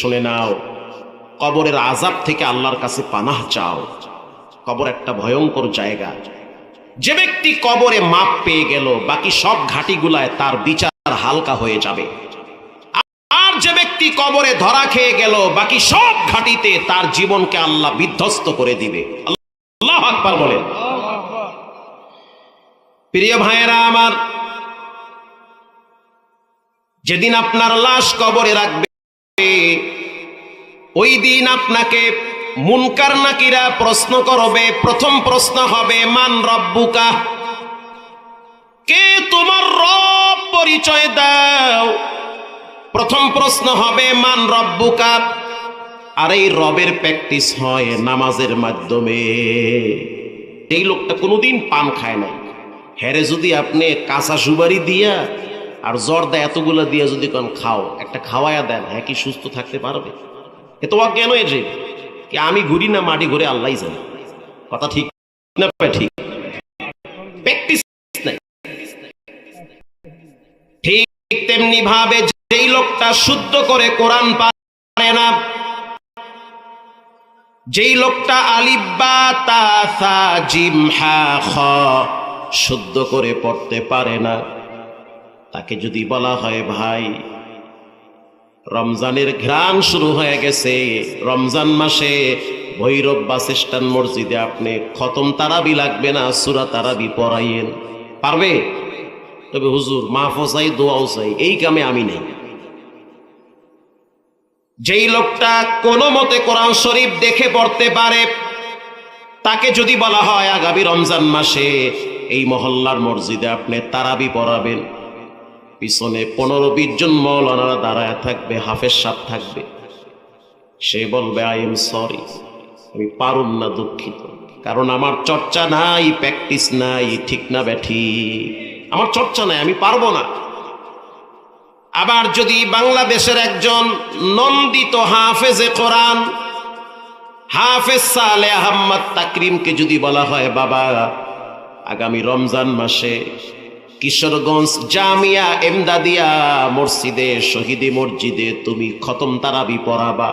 শুনে নাও। কবরের আজাব থেকে আল্লাহর কাছে পানাহ চাও। কবর একটা ভয়ঙ্কর জায়গা। যে ব্যক্তি কবরে মাপ পেয়ে গেল, বাকি সব ঘাটিগুলায় তার বিচার হালকা হয়ে যাবে। আর যে ব্যক্তি কবরে ধরা খেয়ে গেল, বাকি সব ঘাটিতে তার জীবনকে আল্লাহ বিধ্বস্ত করে দিবে। আল্লাহ আকবার বলেন। প্রিয় ভাইয়েরা আমার, যেদিন আপনার লাশ কবরে রাখবে ওই দিন আপনাকে মুনকার নাকিরা প্রশ্ন করবে, প্রথম প্রশ্ন হবে, মান রব্বুকা? কে তোমার রব পরিচয় দাও? প্রথম প্রশ্ন হবে, মান রব্বুকা? আর এই রবের প্র্যাকটিস হয় নামাজের মাধ্যমে। এই লোকটা কোনোদিন পান খায় না হ্যারে, যদি আপনি কাঁচা সুবারি দিয়া আর জর্দা এতগুলা দিয়া যদি কোন খাও, একটা খাওয়ায়া দেন হ্যাঁ কি সুস্থ থাকতে পারবে? এ তো হয়ে যে? কি আমি ঘুরি না মাটি ঘুরে আল্লাহ জানে। কথা ঠিক না ঠিক? ঠিক তেমনি ভাবে যেই লোকটা শুদ্ধ করে কোরআন পারে না, যেই লোকটা আলিব্বা তা শুদ্ধ করে পড়তে পারে না তাকে যদি বলা হয়, ভাই, রমজানের ঘ্রাণ শুরু হয়ে গেছে। রমজান মাসে ভৈরব বাস স্ট্যান্ড মসজিদে আপনি খতম তারাবি লাগবে না, সুরা তারাবি পড়াইয়েন। পারবে? তবে হুজুর, মাহফুজ চাই, দোয়াও চাই, এই কামে আমি নেই। যেই লোকটা কোনো মতে কোরআন শরীফ দেখে পড়তে পারে, তাকে যদি বলা হয়, আগামী রমজান মাসে এই মহল্লার মসজিদে আপনি তারাবি পড়াবেন। পিছনে পনেরো বিশ জন মৌলানারা দাঁড়ায় থাকবে হাফের সাপ থাকবে। সে বলবে আই এম সরি আমি পারুম না দুঃখিত। কারণ আমার চর্চা নাই প্র্যাকটিস নাই, ঠিক না ব্যাঠি। আমার চর্চা নাই, আমি পারব না। আবার যদি বাংলাদেশের একজন নন্দিত হাফেজে কোরআন, হাফেজ সালে আহম্মদ তাকরিমকে যদি বলা হয়, বাবা, আগামী রমজান মাসে কিশোরগঞ্জ জামিয়া এমদাদিয়া মসজিদে, শহীদি মসজিদে তুমি খতম তারাবি পড়াবা।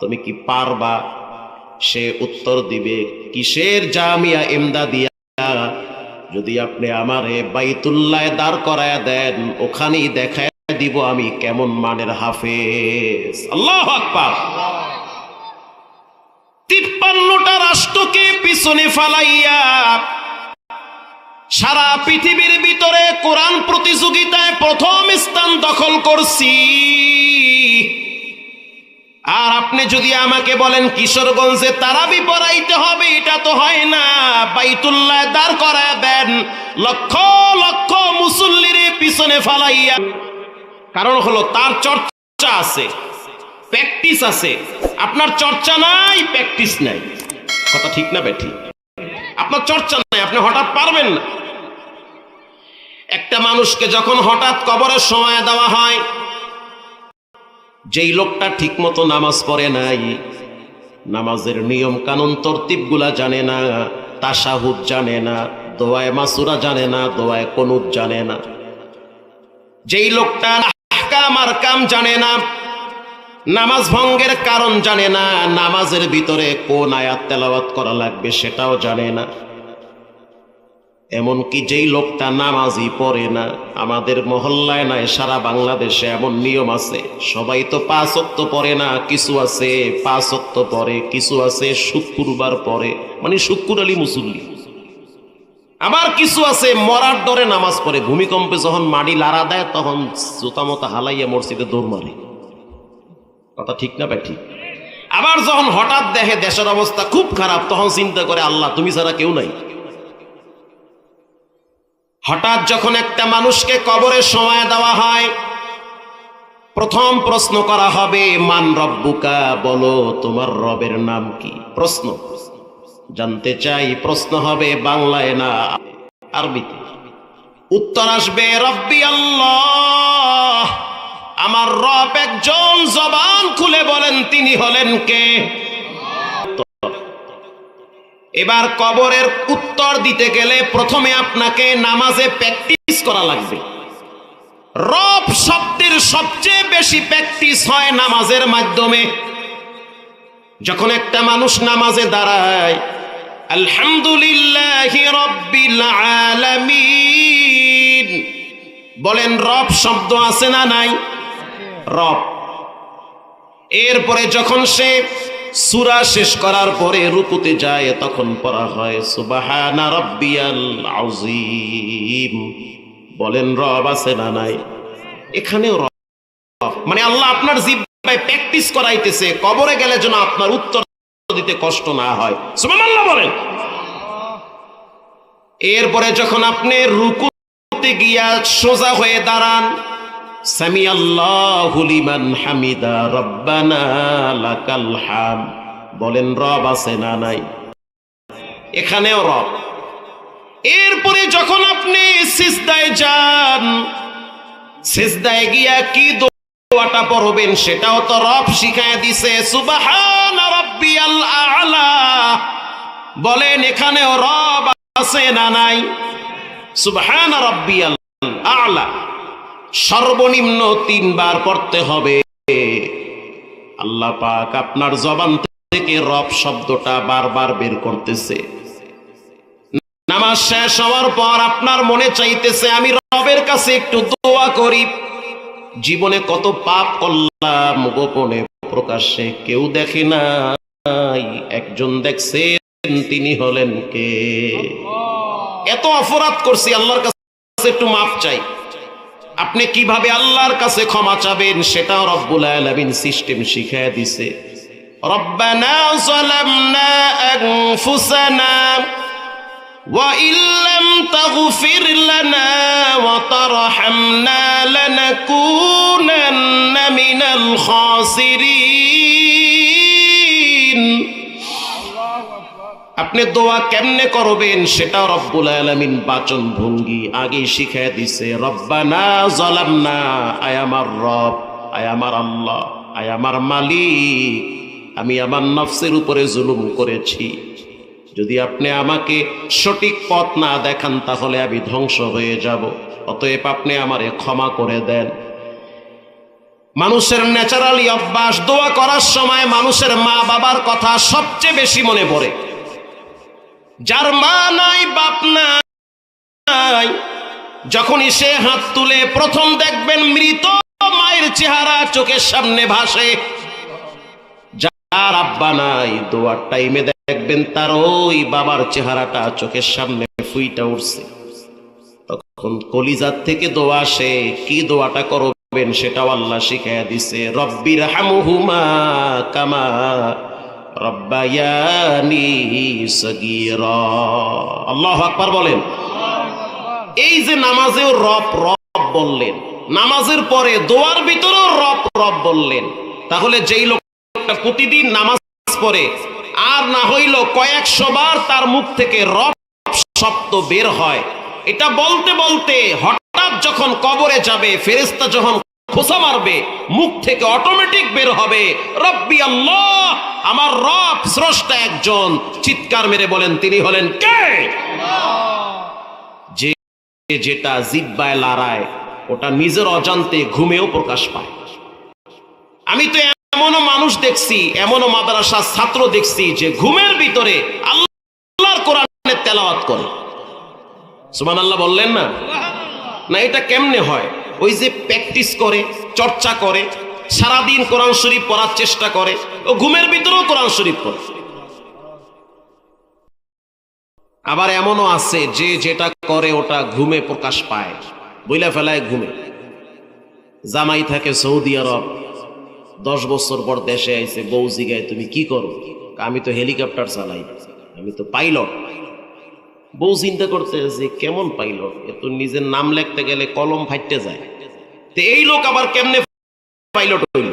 তুমি কি পারবা? সে উত্তর দিবে, কিসের জামিয়া এমদাদিয়া? যদি আপনি আমারে বাইতুল্লায় দাঁড় করায় দেন, ওখানেই দেখায় দিব আমি কেমন মানের হাফেজ। আল্লাহ আকবার। তিপ্পান্নটা রাষ্ট্রকে পিছনে ফালাইয়া সারা পৃথিবীর ভিতরে কোরআন প্রতিযোগিতায় প্রথম স্থান দখল করছি। আর আপনি যদি আমাকে বলেন, কিশোরগঞ্জে তারাবি পড়াইতে হবে, এটা তো হয় না। বাইতুল্লাহ দাঁড় করায় দেন, লক্ষ লক্ষ মুসল্লিরে পিছনে ফালাইয়া। কারণ হলো, তার চর্চা আছে, প্র্যাকটিস আছে। আপনার চর্চা নাই, প্র্যাকটিস নাই। কথা ঠিক না বেঠি আপনার চর্চা নাই, আপনি হঠাৎ পারবেন না। একটা মানুষকে যখন হঠাৎ কবরের সময় দেওয়া হয়, যেই লোকটা ঠিক মতো নামাজ পড়ে নাই, নামাজের নিয়ম কানুন তরতিবগুলা জানে না, তাসাহুদ জানে না, দোয়ায় মাসুরা জানে না, দোয়ায় কনুদ জানে না। যেই লোকটা আহকাম আর কাম জানে না, নামাজ ভঙ্গের কারণ জানে না, নামাজের ভিতরে কোন আয়াত তেলাওয়াত করা লাগবে সেটাও জানে না। এমনকি যেই লোকটা নামাজই পড়ে না, আমাদের মহল্লায় নাই সারা বাংলাদেশে এমন নিয়ম আছে। সবাই তো পাঁচ অক্ত পড়ে না, কিছু আছে, পাঁচ পরে কিছু আছে, শুক্রবার পরে মানে শুক্র আলী মুসল্লি। আবার কিছু আছে, মরার ডরে নামাজ পড়ে, ভূমিকম্পে যখন মাটি লাড়া দেয়, তখন জোতা মতো হালাইয়া মসজিদে দৌড় মারে। কথা ঠিক না ভাই ঠিক? আবার যখন হঠাৎ দেখে দেশের অবস্থা খুব খারাপ, তখন চিন্তা করে, আল্লাহ, তুমি ছাড়া কেউ নাই। হঠাৎ যখন একটা মানুষকে কবরের সময় দেওয়া হয়, প্রথম প্রশ্ন করা হবে, মান রব্বুকা? বলো, তোমার রবের নাম কি? প্রশ্ন। জানতে চাই, প্রশ্ন হবে বাংলায় না আরবিতে। উত্তর আসবে, রব্বি আল্লাহ। আমার রব একজন জবান খুলে বলেন, তিনি হলেন কে? এবার কবরের উত্তর দিতে গেলে প্রথমে আপনাকে নামাজে প্র্যাকটিস করা লাগবে। রব শব্দের সবচেয়ে বেশি প্র্যাকটিস হয় নামাজের মাধ্যমে। যখন একটা মানুষ নামাজে দাঁড়ায়, আলহামদুলিল্লাহ বলেন, রব শব্দ আছে না নাই? রব। এরপরে যখন সে সুরা শেষ করার পরে রুকুতে যায়, তখন পড়া হয়, সুবাহানা রব্বিয়াল আযীম। বলেন, রব আছে না নাই? এখানেও রব। মানে আল্লাহ আপনার জিব্বায় প্র্যাকটিস করাইতেছে, কবরে গেলে যেন আপনার উত্তর দিতে কষ্ট না হয়। সুবহানাল্লাহ বলেন। এরপরে যখন আপনি রুকুতে গিয়া সোজা হয়ে দাঁড়ান সামি আল্লাহু হামিদা, রব্বানা লাকাল হাম। বলেন, রব আছে না নাই? এখানেও রব। এরপরে যখন আপনি সিজদায় যান, সিজদায় গিয়া কি দোয়াটা পড়বেন সেটাও তো রব শিখায় দিছে, সুবাহান রাব্বিয়াল আলা। বলেন, এখানেও রব আছে না নাই? সুবাহান রাব্বিয়াল আলা। সর্বনিম্ন তিনবার পড়তে হবে। আল্লাহ পাক আপনার জবান থেকে রব শব্দটা বারবার বের করতেছে। নামাজ শেষ হওয়ার পর আপনার মনে চাইতেছে, আমি রবের কাছে একটু দোয়া করি। জীবনে কত পাপ করলাম, গোপনে প্রকাশ্যে কেউ দেখে নাই। একজন দেখছেন, তিনি হলেন কে? এত অপরাধ করছি, আল্লাহর কাছে একটু মাপ চাই। আপনি কিভাবে আল্লাহর কাছে ক্ষমা চাবেন সেটাও রব্বুল আলামিন সিস্টেম শিখায় দিছে রব্বানা যালামনা আনফুসানা وإن لم تغفر لنا وترحمنا لنكونن من الخاسرين আপনি দোয়া কেমনে করবেন সেটা রব্বুল আলামিন বাচন ভঙ্গি আগে শিখায় দিছে। রব্বানা জালামনা আয় আমার রব, আয় আমার আল্লাহ, আয় আমার মালিক। আমি আমার নফসের উপরে জুলুম করেছি। যদি আপনি আমাকে সঠিক পথ না দেখান, তাহলে আমি ধ্বংস হয়ে যাব। অতএব আপনি আমারে ক্ষমা করে দেন। মানুষের ন্যাচারালি অভ্যাস, দোয়া করার সময় মানুষের মা বাবার কথা সবচেয়ে বেশি মনে পড়ে। যার মা নাই, বাপ নাই। যখনই সে হাত তুলে প্রথম দেখবেন মৃত মায়ের চেহারা চোখের সামনে ভাসে। যার আব্বা নাই, দোয়ার টাইমে দেখবেন তার ওই বাবার চেহারাটা চোখের সামনে ফুইটা উঠছে। তখন কলিজার থেকে দোয়া আসে, কি দোয়াটা করবেন সেটাও আল্লাহ শিখাইয়া দিছে। রব্বির হামুহুমা কামা আল্লাহ আকবার বলেন। এই যে নামাজেও রব রব বললেন, নামাজের পরে দোয়ার ভিতরেও রব রব বললেন, তাহলে যেই লোকটা প্রতিদিন নামাজ পড়ে, আর না হইল কয়েকশো বার তার মুখ থেকে রব শব্দ বের হয়। এটা বলতে বলতে হঠাৎ যখন কবরে যাবে ফেরেস্তা যখন খোসা মারবে, মুখ থেকে অটোমেটিক বের হবে। রব্বি আল্লাহ, আমার রব স্রষ্টা একজন। চিৎকার মেরে বলেন, তিনি হলেন কে? যে যেটা জিব্বায় লড়ায়, ওটা নিজের অজান্তে ঘুমেও প্রকাশ পায়। আমি তো এমনও মানুষ দেখছি, এমনও মাদ্রাসার ছাত্র দেখছি, যে ঘুমের ভিতরে আল্লাহর কোরআনের তেলাওয়াত করে। সুমান আল্লাহ বললেন না? না, এটা কেমনে হয়? ওই যে প্র্যাকটিস করে, চর্চা করে, সারাদিন কোরআন শরীফ পড়ার চেষ্টা করে, ও ঘুমের ভিতরেও কোরআন শরীফ পড়ে। আবার এমনও আছে, যে যেটা করে ওটা ঘুমে প্রকাশ পায়, বইলা ফেলায় ঘুমে। জামাই থাকে সৌদি আরব, দশ বছর পর দেশে আইছে, বউ জিগায়, তুমি কি করো? আমি তো হেলিকপ্টার চালাই। আমি তো পাইলট। বউ চিন্তা করতে যে, কেমন পাইলট? এ তো নিজের নাম লিখতে গেলে কলম ফাইটতে যায়। এই লোক আবার কেমনে পাইলট হইল?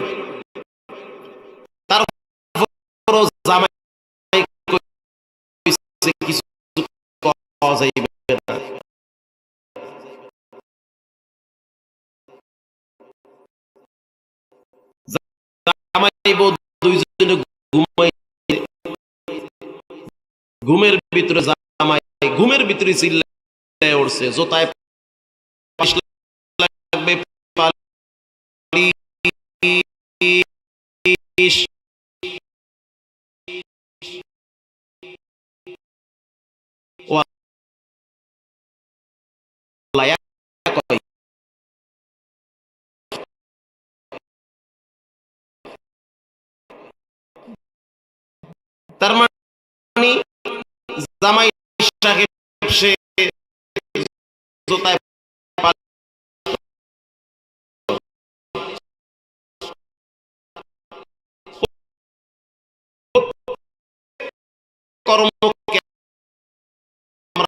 ঘুমাই ঘুমের ভিতরে জামাই ঘুমের ভিতরে চিল্লায় উঠছে, জোতায় তার মানে জামাই সাহেব সে জোতায় কর্মকে আমরা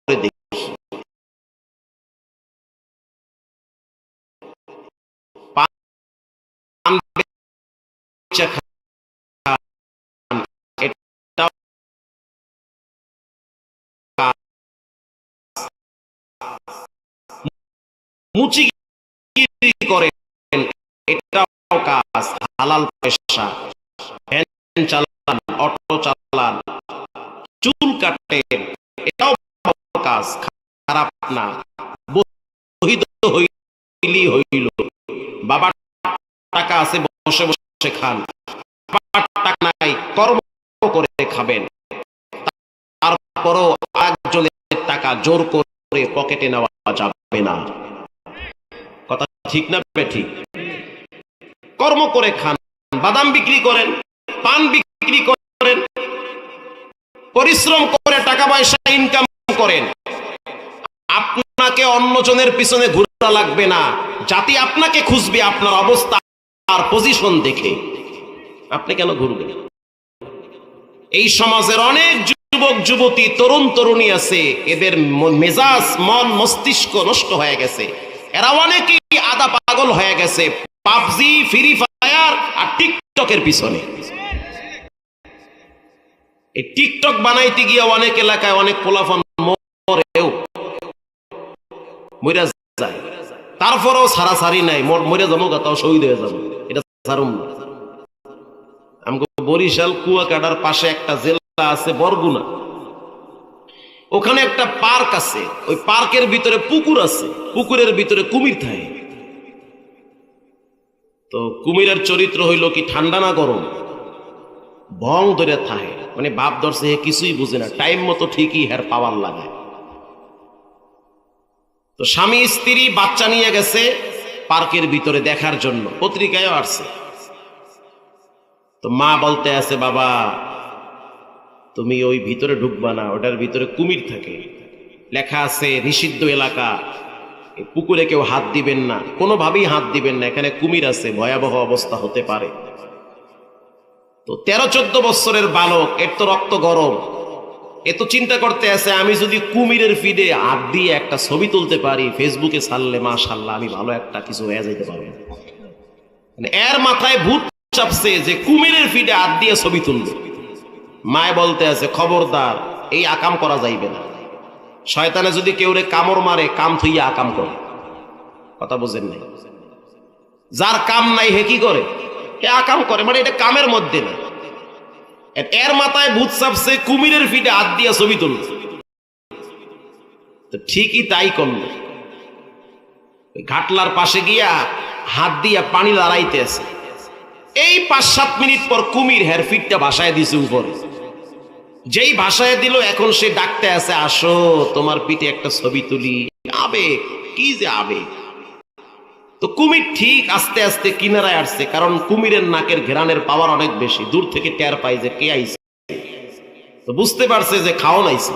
করে দেখি পান বেচা খান, এটাও কাজ। হালাল পেশা। ভ্যান চালান, অটো চালান, চুল কাটেন এটাও কাজ, খারাপ না। বহিদ হইলি টাকা আছে, বসে বসে খান। বাবার টাকা নাই, কর্ম করে খাবেন। তারপরও একজনের টাকা জোর করে পকেটে নেওয়া যাবে না। কথা ঠিক না ঠিক কর্ম করে খান, বাদাম বিক্রি করেন, পান বিক্রি করেন, পরিশ্রম করে টাকা পয়সা ইনকাম করেন। আপনাকে অন্যজনের পিছনে ঘুরা লাগবে না। জাতি আপনাকে খুঁজবে, আপনার অবস্থা আর পজিশন দেখে। আপনি কেন ঘুরবেন? এই সমাজের অনেক যুবক, যুবতী, তরুণ, তরুণী আছে। এদের মেজাজ, মন, মস্তিষ্ক নষ্ট হয়ে গেছে। এরা অনেকেই আদা পাগল হয়ে গেছে। পাবজি, ফ্রি ফায়ার আর টিকটকের পিছনে। এই টিকটক বানাইতে গিয়ে অনেক এলাকায় অনেক পোলাফন মরেও মইরা যায়। তারপরেও সারাসারি নাই, মর- মরে যাব তাও শহীদ হয়ে যাব। এটা সারুম না। আমাকে বরিশাল কুয়াকাটার পাশে একটা জেলা আছে বরগুনা। ওখানে একটা পার্ক আছে, ওই পার্কের ভিতরে পুকুর আছে, পুকুরের ভিতরে কুমির থাকে। তো কুমিরের চরিত্র হইল কি ঠান্ডা না গরম? ভং ধরে থাকে মানে বাপ ধরছে হে কিছুই বুঝে না। টাইম মতো ঠিকই হের পাওয়ার লাগায় তো স্বামী, স্ত্রী, বাচ্চা নিয়ে গেছে পার্কের ভিতরে দেখার জন্য। পত্রিকায়ও আসছে। তো মা বলতে আছে, বাবা, তুমি ওই ভিতরে ঢুকবা না। ওটার ভিতরে কুমির থাকে। লেখা আছে, নিষিদ্ধ এলাকা। পুকুরে কেউ হাত দিবেন না, কোনোভাবেই হাত দিবেন না, এখানে কুমির আছে, ভয়াবহ অবস্থা হতে পারে। তো তেরো চোদ্দ বছরের বালক, এর তো রক্ত গরম। এ তো চিন্তা করতে আছে, আমি যদি কুমিরের ফিডে হাত দিয়ে একটা ছবি তুলতে পারি ফেসবুকে ছাড়লে মাশাল্লাহ আমি ভালো একটা কিছু হয়ে যেতে পারব। মানে এর মাথায় ভূত চাপছে যে কুমিরের ফিডে হাত দিয়ে ছবি তুলবে। মায় বলতে আছে, খবরদার, এই আকাম করা যাইবে না। শয়তানে যদি কেউ রে কামড় মারে, কাম থইয়া আকাম করে। কথা বুঝেন নাই? যার কাম নাই, হে কি করে? হে আকাম করে মানে এটা কামের মধ্যে না এর মাথায় ভূত চাপছে, কুমিরের ফিটে হাত দিয়া ছবি তুলছে। তো ঠিকই তাই করল। ঘাটলার পাশে গিয়া হাত দিয়া পানি লড়াইতে আছে। এই পাঁচ সাত মিনিট পর কুমির হের ফিটটা ভাসায় দিছে উপরে। যেই ভাষায় দিল, এখন সে ডাকতে আছে, আসো, তোমার পিঠে একটা ছবি তুলি। আবেগ, কি যে আবেগ। তো কুমির ঠিক আস্তে আস্তে কিনারায় আসছে, কারণ কুমিরের নাকের ঘেরানের পাওয়ার অনেক বেশি। দূর থেকে টের পাই যে কে আইছে। তো বুঝতে পারছে যে খাওয়ান আইছে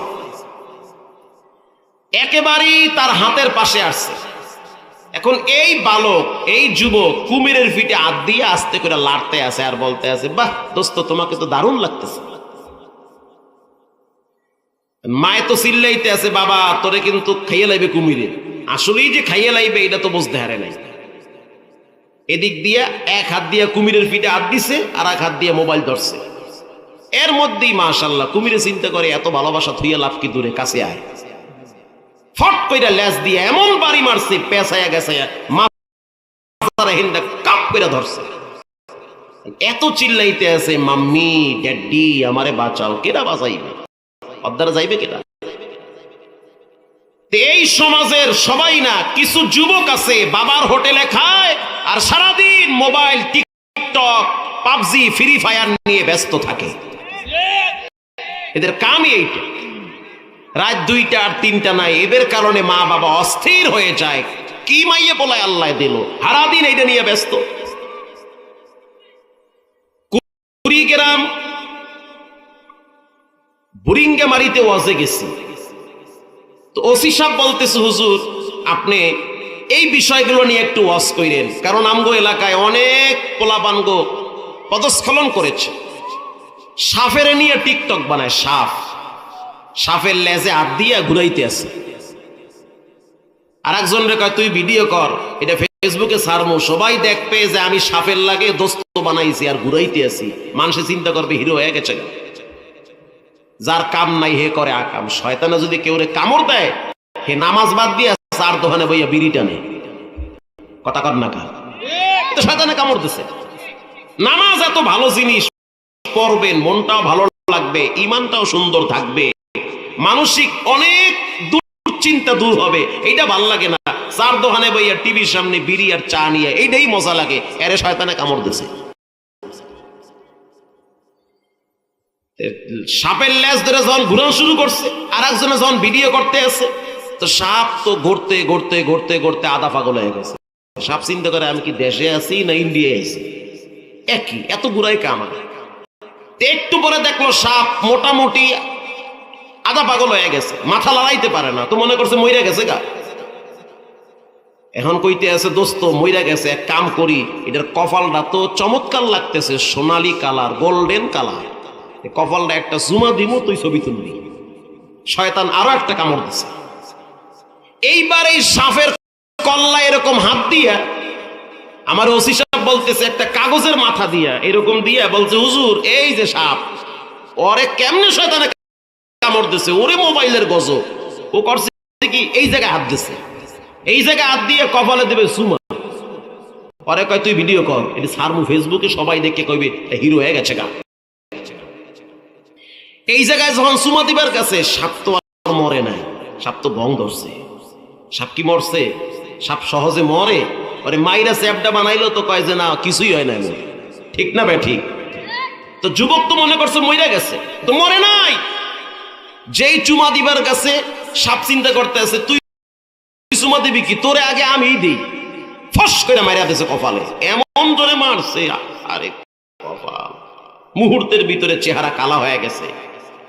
একেবারেই তার হাতের পাশে আসছে। এখন এই বালক, এই যুবক কুমিরের ফিটে হাত দিয়ে আস্তে করে লাড়তে আছে আর বলতে আছে, বাহ, দোস্ত, তোমাকে তো দারুণ লাগতেছে। মায়ে তো চিল্লাইতে আছে, বাবা, তোরে কিন্তু খাইয়ে লাইবে কুমিরে। আসলেই যে খাইয়ে লাইবে, এটা তো বুঝতে হারে নাই। এদিক দিয়ে এক হাত দিয়ে কুমিরের পিঠে হাত দিছে, আর এক হাত দিয়ে মোবাইল ধরছে। এর মধ্যেই মাশাল্লাহ কুমিরে চিন্তা করে, এত ভালোবাসা থুইয়া লাভ কি দূরে, কাছে আয়। ফট কইরা ল্যাস দিয়ে এমন বাড়ি মারছে, পেঁচাইয়া গেছে হিন্দা কাপ করে ধরছে। এত চিল্লাইতে আছে, মাম্মি, ড্যাডি, আমারে বাঁচাও, কেডা বাঁচাইবে? অদ্দারা যাইবে তো এই সমাজের সবাই না, কিছু যুবক আছে, বাবার হোটেলে খায় আর সারাদিন mobile, TikTok, PUBG, free fire নিয়ে ব্যস্ত থাকে। এদের কামই এইটা রাত দুইটা আর তিনটা নাই, এদের কারণে মা বাবা অস্থির হয়ে যায়। কি মাইয়ে বলে আল্লাহ দিল? সারাদিন এইটা নিয়ে ব্যস্ত। কুড়িগ্রাম বুরিঙ্গা মারিতে ওয়াজে গেছি। তো ওসি সাহেব বলতেছে, হুজুর, আপনি এই বিষয়গুলো নিয়ে একটু ওয়াজ কইরেন, কারণ আমগো এলাকায় অনেক পোলাপানগ পদস্খলন করেছে। সাফের নিয়ে টিকটক বানায়, সাফ। সাফের লেজে হাত দিয়ে ঘুরাইতে আছে। আর একজন রে কয়, তুই ভিডিও কর, এটা ফেসবুকে ছাড়মু। সবাই দেখবে যে আমি সাফের লাগে দোস্ত বানাইছি আর ঘুরাইতে আছি। মানুষে চিন্তা করবে হিরো হয়ে গেছে। যার কাম নাই, হে করে আকাম। শয়তানে যদি কেউ রে কামড় দেয়, হে নামাজ বাদ দিয়ে চার দোকানে বইয়া বিড়ি টানে। কথা কর না কা তো শয়তানে কামড় দিছে। নামাজ এত ভালো জিনিস, পড়বেন, মনটাও ভালো লাগবে ইমানটাও সুন্দর থাকবে। মানসিক অনেক দুশ্চিন্তা দূর হবে, এইটা ভালো লাগে না। চার দোকানে বইয়া টিভির সামনে বিড়ি আর চা নিয়ে, এইটাই মজা লাগে। এরে শয়তানে কামড় দিছে। সাপের ল্যাস ধরে যখন ঘুরানো শুরু করছে আর একজনে যখন ভিডিও করতে আছে, তো সাপ তো ঘুরতে ঘুরতে ঘুরতে ঘুরতে আধা পাগল হয়ে গেছে। সাপ চিন্তা করে আমি কি দেশে আছি না ইন্ডিয়ায় আছি? একই, এত বুড়াই কামা একটু পরে দেখল সাপ মোটামুটি আধা পাগল হয়ে গেছে, মাথা লড়াইতে পারে না, তো মনে করছে মইরা গেছে গা। এখন কইতে আছে, দোস্ত, মইরা গেছে, এক কাম করি, এটার কপালটা তো চমৎকার লাগতেছে, সোনালি কালার গোল্ডেন কালার। কপালটা একটা জুমা দিব তুই ছবি তুলবি। শয়তান আরও একটা কামড় দিছে। এইবার এই সাপের কল্লা এরকম হাত দিয়া, আমার ওসি সাহেব বলতেছে, একটা কাগজের মাথা দিয়া এরকম দিয়া বলছে, হুজুর, এই যে সাপ, ওরে কেমনে শয়তানে কামড় দিছে? ওরে মোবাইলের গজ ও করছে কি, এই জায়গায় হাত দিছে। এই জায়গায় হাত দিয়ে কপালে দেবে সুমা পরে কয়, তুই ভিডিও কর। এটা সারমু ফেসবুকে সবাই দেখে কইবে হিরো হয়ে গেছে গা। এই জায়গায় যখন সুমা দিবার কাছে, সাপ তো আর মরে নাই। সাপ তো বং ধরছে সাপ কি মরছে? সাপ সহজে মরে? পরে মাইরা স্যাপটা বানাইলো তো কয় যে, না, কিছুই হয় না ঠিক না বে ঠিক? তো যুবক তো মনে করছে মইরা গেছে, তো মরে নাই। যেই চুমা দিবার কাছে সাপ চিন্তা করতে আছে, তুই চুমা দিবি কি? তোরে আগে আমি দিই। ফস করে মারিয়া দিছে কপালে। এমন জোরে মারছে, আরে কপাল। মুহূর্তের ভিতরে চেহারা কালা হয়ে গেছে।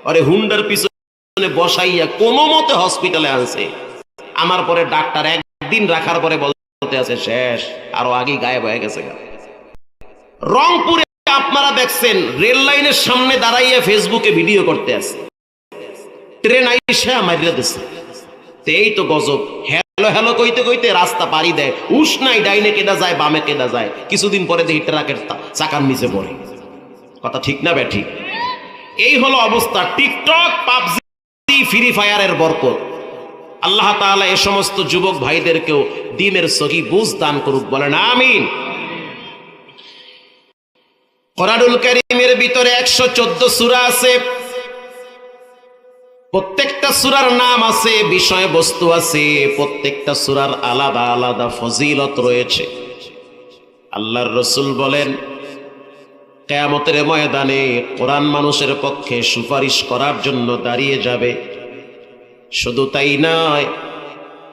আরে হুন্ডার পিছনে বসাইয়া কোনো মতে হসপিটালে আনছে। আমার পরে ডাক্তার একদিন রাখার পরে বলতে আছে, শেষ, আরও আগে গায়েব হয়ে গেছে রংপুরে আপনারা দেখছেন, রেল লাইনের সামনে দাঁড়াইয়া ফেসবুকে ভিডিও করতে আছে। ট্রেন আইসা মারিয়া তো এই তো গজব। হ্যালো হ্যালো কইতে কইতে রাস্তা পাড়ি দেয়। উস নাই ডাইনে কেডা যায়, বামে কেডা যায়। কিছুদিন পরে দেখি ট্রাকের চাকার নিচে পড়ে। কথা ঠিক না ব্যাঠিক এই হলো অবস্থা। টিকটক, পাবজি, ফ্রি ফায়ারের বরকত। আল্লাহ তাআলা এ সমস্ত যুবক ভাইদেরকেও দিনের সহি বুঝ দান করুক, বলেন আমিন। কোরআনুল কারীমের ভিতরে একশো চোদ্দ সূরা আছে। প্রত্যেকটা সুরার নাম আছে, বিষয়বস্তু আছে, প্রত্যেকটা সুরার আলাদা আলাদা ফজিলত রয়েছে। আল্লাহর রসুল বলেন কেয়ামতের ময়দানে কোরআন মানুষের পক্ষে সুপারিশ করার জন্য দাঁড়িয়ে যাবে। শুধু তাই নয়,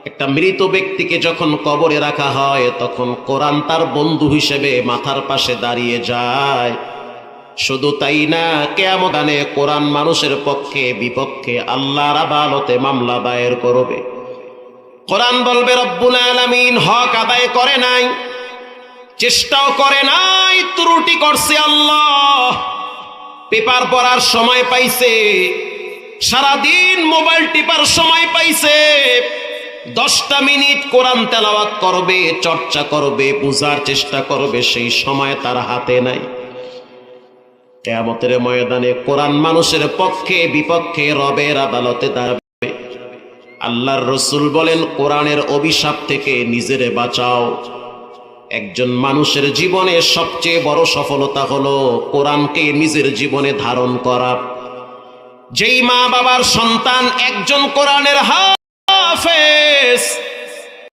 একটা মৃত ব্যক্তিকে যখন কবরে রাখা হয়, তখন কোরআন তার বন্ধু হিসেবে মাথার পাশে দাঁড়িয়ে যায়। শুধু তাই না কেয়ামদানে কোরআন মানুষের পক্ষে বিপক্ষে আল্লাহর আদালতে মামলা দায়ের করবে। কোরআন বলবে, রব্বুল আলামিন হক আদায় করে নাই। চেষ্টাও করে নাই, ত্রুটি করছে আল্লাহ। পেপার পড়ার সময় পাইছে, সারাদিন মোবাইল টিপার সময় পাইছে। দশটা মিনিট কোরআন তেলাওয়াত করবে, চর্চা করবে, বোঝার চেষ্টা করবে, সেই সময় তার হাতে নাই। কেয়ামতের ময়দানে কোরআন মানুষের পক্ষে, বিপক্ষে, রবের আদালতে দাঁড়াবে আল্লাহর রসুল বলেন, কোরআনের অভিশাপ থেকে নিজেরে বাঁচাও। একজন মানুষের জীবনে সবচেয়ে বড় সফলতা হলো কোরআনকে নিজের জীবনে ধারণ করা। যেই মা বাবার সন্তান একজন কোরআনের হাফেজ,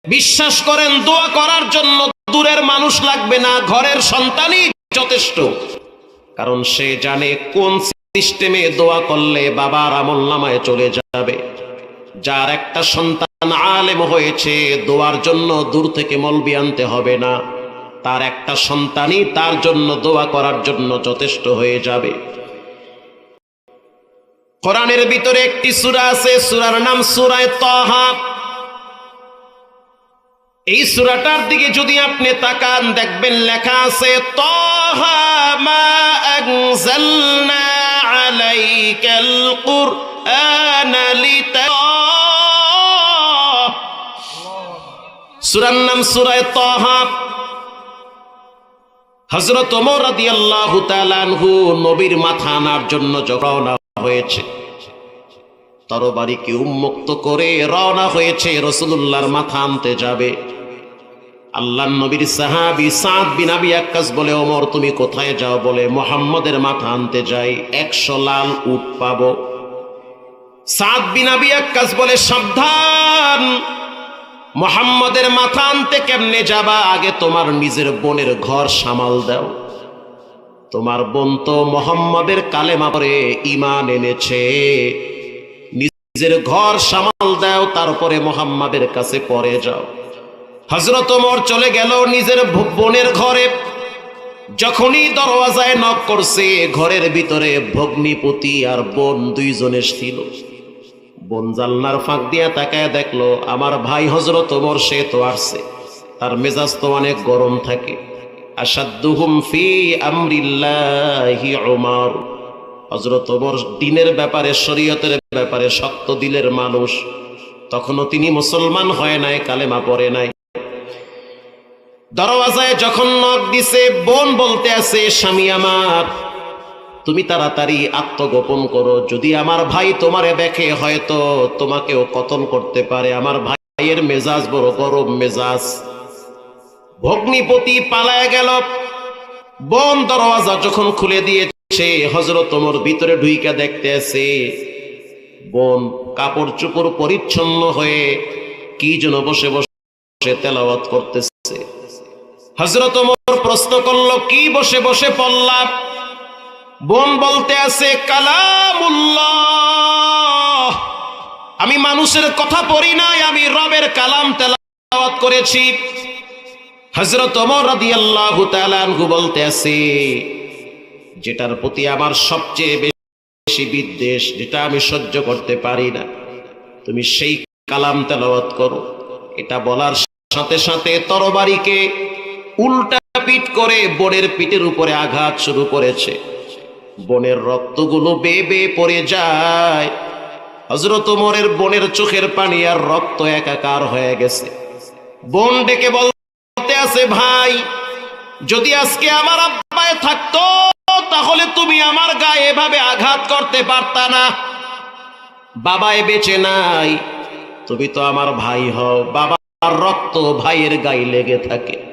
বিশ্বাস করেন দোয়া করার জন্য দূরের মানুষ লাগবে না, ঘরের সন্তানই যথেষ্ট। কারণ সে জানে কোন সিস্টেমে দোয়া করলে বাবার আমল নামায় চলে যাবে। যার একটা সন্তান আলেম হয়েছে, দোয়ার জন্য দূর থেকে মলবি আনতে হবে না। তার একটা সন্তানই তার জন্য দোয়া করার জন্য যথেষ্ট হয়ে যাবে। কোরআনের ভিতরে একটি সূরা আছে, সূরার নাম সূরায়ে তাহা। এই সূরাটার দিকে যদি আপনি তাকান, দেখবেন লেখা আছে, তাহা মা সূরার নাম সূরায়ে তাহা। হযরত ওমর রাদিয়াল্লাহু তাআলা আনহু নবীর মাথা আনার জন্য রওনা হয়েছে। তরবারিকে উন্মুক্ত করে রওনা হয়েছে রসুল্লাহর মাথা আনতে যাবে। আল্লাহ নবীর সাহাবি সাদ বিন আবি বলে, ওমর, তুমি কোথায় যাও? বলে, মোহাম্মদের মাথা আনতে যাই, একশো লাল উট পাবো। সাদ বিন আবি বলে, সাবধান! মোহাম্মদের মাথা আনতে কেমনে যাবা? আগে তোমার নিজের বোনের ঘর সামাল দাও। তোমার বোন তো মোহাম্মদের কালেমা পরে ইমান এনেছে। নিজের ঘর সামাল দাও, তারপরে মোহাম্মদের কাছে পরে যাও। হজরত ওমর চলে গেল নিজের বোনের ঘরে। যখনই দরওয়াজায় নক করছে, ঘরের ভিতরে ভগ্নিপতি আর বোন দুইজনে ছিল। বোন জালনার ফাঁক দিয়া তাকায় দেখল, আমার ভাই হজরত ওমর, সে তো আসছে। তার মেজাজ তো অনেক গরম থাকে। আসাদ্দুহুম ফি আমরিল্লাহি উমর। হজরত ওমর দিনের ব্যাপারে, শরীয়তের ব্যাপারে শক্ত দিলের মানুষ। তখনও তিনি মুসলমান হয় নাই, কালেমা পড়ে নাই। দরওয়াজায় যখন নখ দিছে, বোন বলতে আছে, স্বামী আমার তুমি তাড়াতাড়ি আত্মগোপন করো। যদি আমার ভাই তোমারে দেখে, হয়তো তোমাকেও কতল করতে পারে। আমার ভাইয়ের মেজাজ বড় গরম মেজাজ। ভগ্নিপতি পালায় গেল। বন দরওয়াজা যখন খুলে দিয়েছে হজরত ওমর ভিতরে ঢুইকা দেখতে আছে বোন কাপড় চোপড় পরিচ্ছন্ন হয়ে কি যেন বসে বসে তেলাওয়াত করতেছে। হজরত ওমর প্রশ্ন করল, কি বসে বসে পড়লাম বোন বলতে আছে কালামুল্লাহ। আমি মানুষের কথা পড়ি নাই, আমি রবের কালাম তেলাওয়াত করেছি। হজরত ওমর রাদিয়াল্লাহু তাআলা আনহু বলতে আছে, যেটার প্রতি আমার সবচেয়ে বেশি বিদ্বেষ, যেটা আমি সহ্য করতে পারি না, তুমি সেই কালাম তেলাওয়াত করো। এটা বলার সাথে সাথে তরবারিকে উল্টা পিট করে বোর্ডের পিঠের উপরে আঘাত শুরু করেছে। বনের রক্তগুলো বেয়ে বেয়ে পড়ে যায়। হজরত ওমরের বনের চোখের পানি আর রক্ত একাকার হয়ে গেছে। বোন ডেকে বলতে আছে, ভাই, যদি আজকে আমার আব্বায় থাকতো, তাহলে তুমি আমার গায়ে এভাবে আঘাত করতে পারতা না। বাবায় বেঁচে নাই, তুমি তো আমার ভাই হও, বাবার রক্ত ভাইয়ের গায়ে লেগে থাকে।